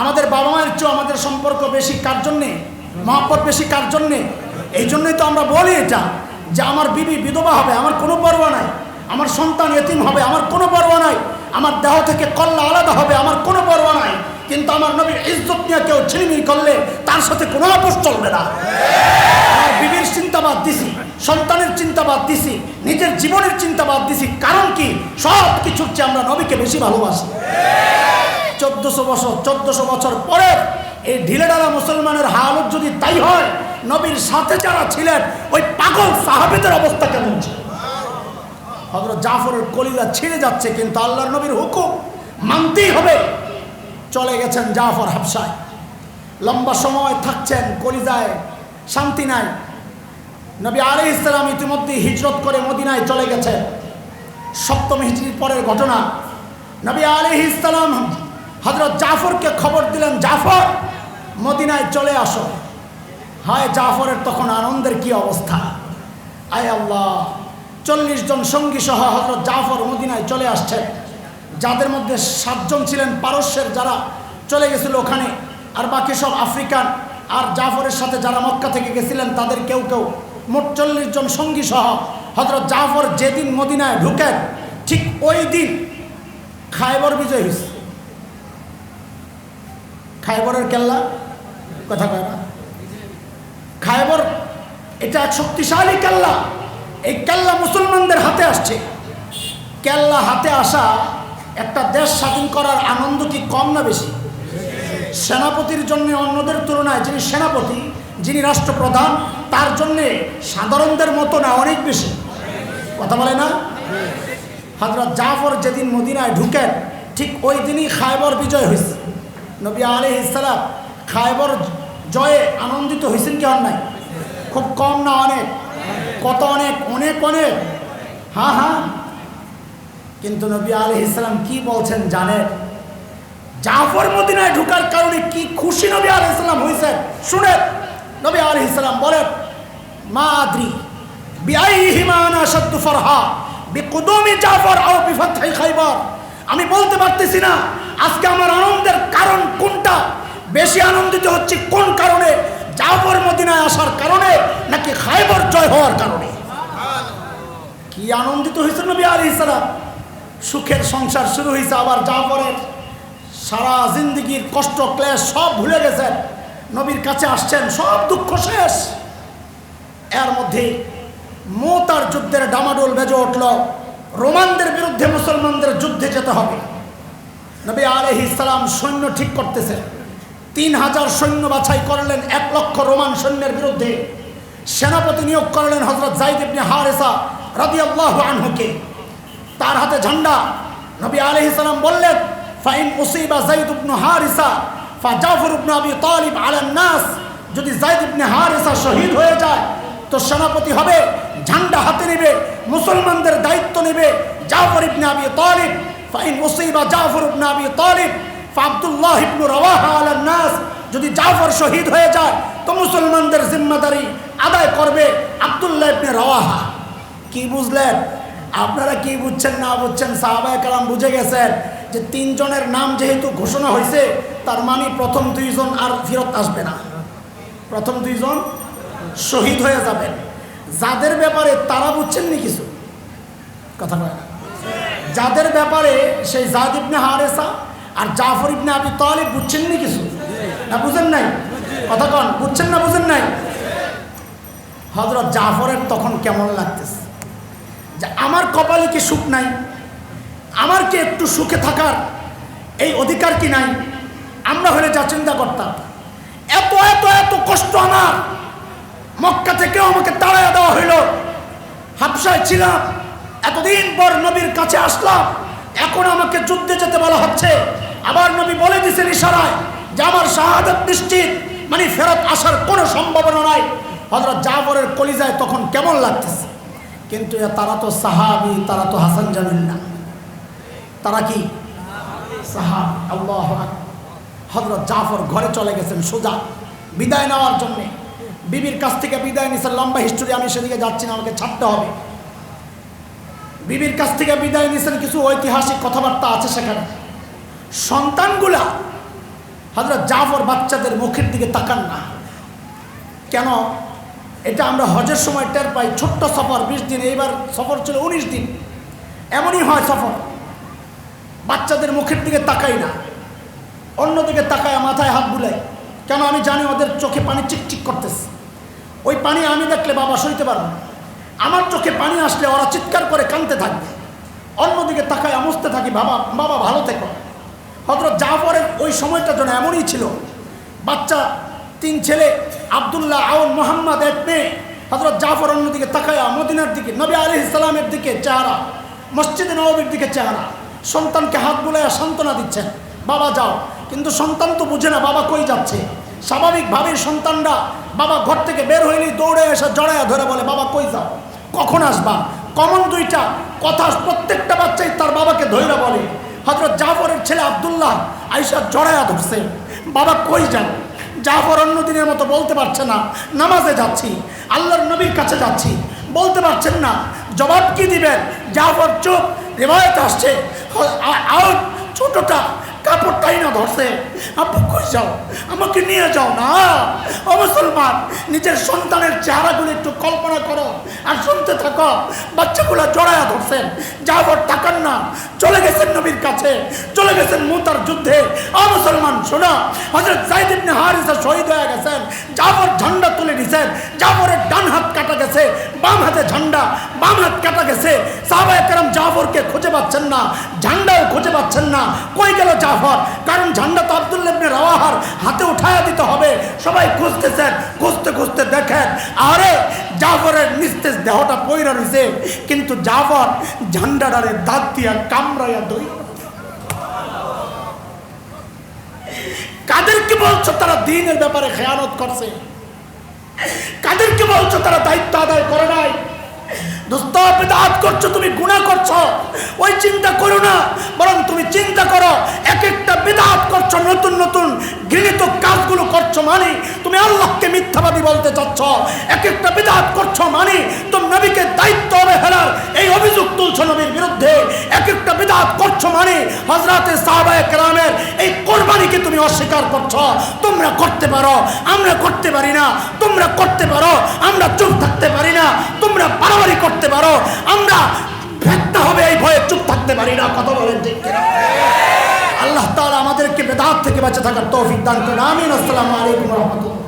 আমাদের বাবা মায়ের চেয়েও আমাদের সম্পর্ক বেশি, কার জন্যে? মহাপত বেশি, কার জন্যে? এই জন্যই তো আমরা বলি এটা, যে আমার বিবি বিধবা হবে, আমার কোনো পরোয়া নাই। আমার সন্তান এতিম হবে, আমার কোনো পরোয়া নাই। আমার দেহ থেকে কল্লা আলাদা হবে, আমার কোনো পরোয়া নাই। কিন্তু আমার নবীর ইজ্জত নিয়ে কেউ ছিনিমিনি করলে তার সাথে কোনো আপোষ চলবে না। আমার বিবির চিন্তাবাদ দিছি, সন্তানের চিন্তাবাদ দিছি, নিজের জীবনের চিন্তাবাদ দিছি। কারণ কি? সব কিছুর চেয়ে আমরা নবীকে বেশি ভালোবাসি। চোদ্দশো বছর চোদ্দশো বছর পরে এই ঢিলেডালা মুসলমানের হালত যদি তাই হয়, নবীর সাথে যারা ছিলেন, ওই পাগল সাহাবেদের অবস্থা কেমন ছিল? হজরত জাফরের কলিজা ছিঁড়ে যাচ্ছে, কিন্তু আল্লাহর নবীর হুকুম মানতেই হবে। চলে গেছেন জাফর হাফসায়। লম্বা সময় থাকছেন, কলিজায় শান্তি নাই। নবী আলী ইসলাম ইতিমধ্যে হিজরত করে মদিনায় চলে গেছেন। সপ্তম হিজরির পরের ঘটনা, নবী আলী ইসলাম হজরত জাফরকে খবর দিলেন, জাফর, মদিনায় চলে আসো। হায় জাফরের তখন আনন্দের কি অবস্থা? আয় আল্লাহ, চল্লিশ জন সঙ্গী সহ হজরত জাফর মদিনায় চলে আসছেন যাদের মধ্যে সাতজন ছিলেন পারস্যের যারা চলে গেছিল ওখানে, আর বাকি সব আফ্রিকান। আর জাফরের সাথে যারা মক্কা থেকে গেছিলেন, তাদের কেউ কেউ মোট চল্লিশ জন সঙ্গী সহ হজরত জাফর যেদিন মদিনায় ঢুকেন, ঠিক ওই দিন খায়বর বিজয় হয়েছে খায়বরের কেল্লা? কথা কয় না। খায়বর এটা এক শক্তিশালী কেল্লা। এই কেল্লা মুসলমানদের হাতে আসছে। কেল্লা হাতে আসা একটা দেশ স্বাধীন করার আনন্দ কি কম না বেশি? সেনাপতির জন্য অন্যদের তুলনায় যিনি সেনাপতি, যিনি রাষ্ট্রপ্রধান, তার জন্যে সাধারণদের মতো না, অনেক বেশি। কথা বলে না? হজরত জাফর যেদিন মদিনায় ঢুকেন, ঠিক ওই দিনই খায়বর বিজয় হয়েছে। নবী আলী ইসালাম খায়বর জয়ে আনন্দিত হয়েছেন কি নাই? খুব কম না অনেক? কত অনেক? অনেক অনেক। হ্যাঁ হ্যাঁ কিন্তু নবী আলী ইসলাম কি বলছেন জানেন? জাফর মদিনায় ঢুকার কারণে কি খুশি নবী আলী ইসলাম হয়েছে শুনে নবী আলী ইসলাম বলেন, মা আদ্রি বিআইহিমান আশাদ্দু ফরহা, বিকুদুমি জাফর আও বিফাতহি খাইবার। আমি বলতে পারতেছি না আজকে আমার আনন্দের কারণ কোনটা? বেশি আনন্দিত হচ্ছে কোন কারণে? জাফর মদিনায় আসার কারণে নাকি খাইবর জয় হওয়ার কারণে? কি আনন্দিত হয়েছে নবী আলী ইসলাম সুখের সংসার শুরু হয়েছে, আবার জাফরের সারা জিন্দগির কষ্ট, ক্লেশ সব ভুলে গেছেন। নবীর কাছে আসছেন, সব দুঃখ শেষ। এর মধ্যে মোতার যুদ্ধের ডামাডোল বেজে উঠল। রোমানদের বিরুদ্ধে যেতে হবে। নবী আলহ ইসলাম সৈন্য ঠিক করতেছে। তিন হাজার সৈন্য বাছাই করলেন, এক লক্ষ রোমান সৈন্যের বিরুদ্ধে। সেনাপতি নিয়োগ করলেন হজরত জাইদ ইবনে হারেসা রাদি আল্লাহ আনহুকে। তার হাতে ঝান্ডা। নবী আলহ ইসলাম বললেন, ফাইন মুসিবা জাইদ ইবনু হারিসা, ফা জাফর ইবনু আবি তালিব আলান নাস। যদি জাইদ ইবনে হারিসা শহীদ হয়ে যায়, তো সেনাপতি হবে, ঝান্ডা হাতে নেবে, মুসলমানদের দায়িত্ব নেবে জাফর ইবনে আবি তালিব। ফাইন মুসিবা Jafar ibn Abi Talib Abdullah ইবনু রাওয়াহা আলান নাস যদি জাফর শহীদ হয়ে যায়, তো মুসলমানদের জিম্মাদারি আদায় করবে আব্দুল্লাহ ইবনে রাওয়াহা। কি বুঝলেন? আপনারা কি বুঝছেন, না বুঝছেন? সাহাবায় কালাম বুঝে গেছেন যে তিনজনের নাম যেহেতু ঘোষণা হয়েছে, তার মানে প্রথম দুইজন আর ফেরত আসবে না। প্রথম দুইজন শহীদ হয়ে যাবেন। যাদের ব্যাপারে তারা বুঝছেন নি কিছু? কথা বলে না। যাদের ব্যাপারে সেই জাদ ইবনে হারেসা আর জাফর ইবনে আবি তালিব বুঝছেন নি কিছু? না বুঝেন নাই? কথা কন, বুঝছেন না বুঝেন নাই? হজরত জাফরের তখন কেমন লাগতেছে? যে আমার কপালে কি সুখ নাই? আমার কি একটু সুখে থাকার এই অধিকার কি নাই? আমরা হলে যা চিন্তা করতাম। এত এত এত কষ্ট আমার। মক্কা থেকেও আমাকে তাড়াইয়া দেওয়া হইল। হাফসায় ছিলাম। এতদিন পর নবীর কাছে আসলাম, এখন আমাকে যুদ্ধে যেতে বলা হচ্ছে। আবার নবী বলে দিছেন ইশারায় যে আমার শাহাদত নিশ্চিত মানে ফেরত আসার কোনো সম্ভাবনা নাই। হজরত জাফরের কলিজায় তখন কেমন লাগতেছে? কিন্তু তারা তো সাহাবি, তারা তো হাসান জানেন না। তারা কি? সাহাব হজরত জাফর ঘরে চলে গেছেন সোজা, বিদায় নেওয়ার জন্যে। বিবির কাছ থেকে বিদায় নিছে লম্বা হিস্টোরি আমি সেদিকে যাচ্ছি না, আমাকে ছাড়তে হবে। বিবির কাছ থেকে বিদায় নিছেন কিছু ঐতিহাসিক কথাবার্তা আছে সেখানে। সন্তানগুলা হজরত জাফর বাচ্চাদের মুখের দিকে তাকান না। কেন? এটা আমরা হজের সময় টের পাই, ছোট্ট সফর, বিশ দিন, এইবার সফর ছিল উনিশ দিন। এমনই হয় সফর। বাচ্চাদের মুখের দিকে তাকাই না। অন্যদিকে তাকায়, মাথায় হাত বুলাই। কেন আমি জানি ওদের চোখে পানি চিকচিক করতেছে। ওই পানি আমি দেখলে বাবা সইতে পারব না। আমার চোখে পানি আসলে ওরা চিৎকার করে কানতে থাকবে অন্যদিকে তাকায় আমস্তে থাকি, বাবা বাবা, ভালো থেকো। হজরত জাফরের ওই সময়টা যেন এমনই ছিল। বাচ্চা, তিন ছেলে, আবদুল্লাহ আউন মোহাম্মদ এক মেয়ে। হজরত জাফর অন্যদিকে তাকায়া, মদিনার দিকে, নবী আলি ইসলামের দিকে চেহারা, মসজিদে নবীর দিকে চেহারা। সন্তানকে হাত বুলাইয়া সান্ত্বনা দিচ্ছেন, বাবা, যাও। কিন্তু সন্তান তো বুঝে না, বাবা কই যাচ্ছে? স্বাভাবিকভাবেই সন্তানরা বাবা ঘর থেকে বের হইলেই দৌড়ে এসে জড়াইয়া ধরে বলে, বাবা, কই যাও? কখন আসবা? কমন দুইটা কথা প্রত্যেকটা বাচ্চাই তার বাবাকে ধৈরা বলে। হজরত জাফরের ছেলে আবদুল্লাহ আইসা জড়াইয়া ধরছে। বাবা কই যান জাফর অন্য দিনের মতো বলতে পারছে না, নামাজে যাচ্ছি, আল্লাহর নবীর কাছে যাচ্ছি। বলতে পারছেন না, জবাব কি দিবেন? জাফর চুপ, রেবায়ত আসছে। আউট, ছোটটা কাপড়টাই না ধরছে। আপু কই যাও? আমাকে নিয়ে যাও না। ও মুসলমান, নিজের সন্তানের চেহারাগুলো একটু কল্পনা করো আর শুনতে থাকো। বাচ্চাগুলো জড়ায়া ধরছেন যাবার তাকান না। চলে গেছেন নবীর কাছে। চলে গেছেন মুতার যুদ্ধে। ও মুসলমান, শোনো। হজরত জাইদ ইবনে হারিসা শহীদ হয়ে গেছেন। জাফর ঝান্ডা তুলে কাটা গেছে বাম হাতে ঝান্ডা বাম হাত কাটা গেছে। সাহাবা জাফরকে খুঁজে পাচ্ছেন না, ঝান্ডাও খুঁজে পাচ্ছেন না। কই গেল জাফর? কারণ ঝান্ডা তো আব্দুল্লাহ ইবনে রাওয়াহার হাতে উঠায়া দিতে হবে। সবাই খুঁজতেছেন, খুঁজতে খুঁজতে দেখেন, আরে জাফরের নিস্তেজ দেহটা পইরা রয়েছে কিন্তু জাফর ঝান্ডাটারে দাঁত দিয়া কামড়াইয়া দই কাদেরকে বলছো তারা দিনের ব্যাপারে খেয়ানত করছে? কাদেরকে বলছো তারা দায়িত্ব আদায় করে নাই? মানে মানে এই অভিযোগ তুলছো নবীর বিরুদ্ধে। এক একটা বেদাত করছ মানে হজরতে সাহাবায়ে এই কোরবানিকে তুমি অস্বীকার করছ। তোমরা করতে পারো, আমরা করতে পারি না। করতে পারো, আমরা চুপ থাকতে পারি না, তোমরা বাড়াবাড়ি করতে পারো, আমরা ফেটতে হবে এই ভয়ে চুপ থাকতে পারি না, কথা বলেন ঠিক? আল্লাহ তালা আমাদেরকে বেদাত থেকে বেঁচে থাকার তৌফিক দান করুন। আমিন। আসসালামু আলাইকুম রহমতুল্লাহ।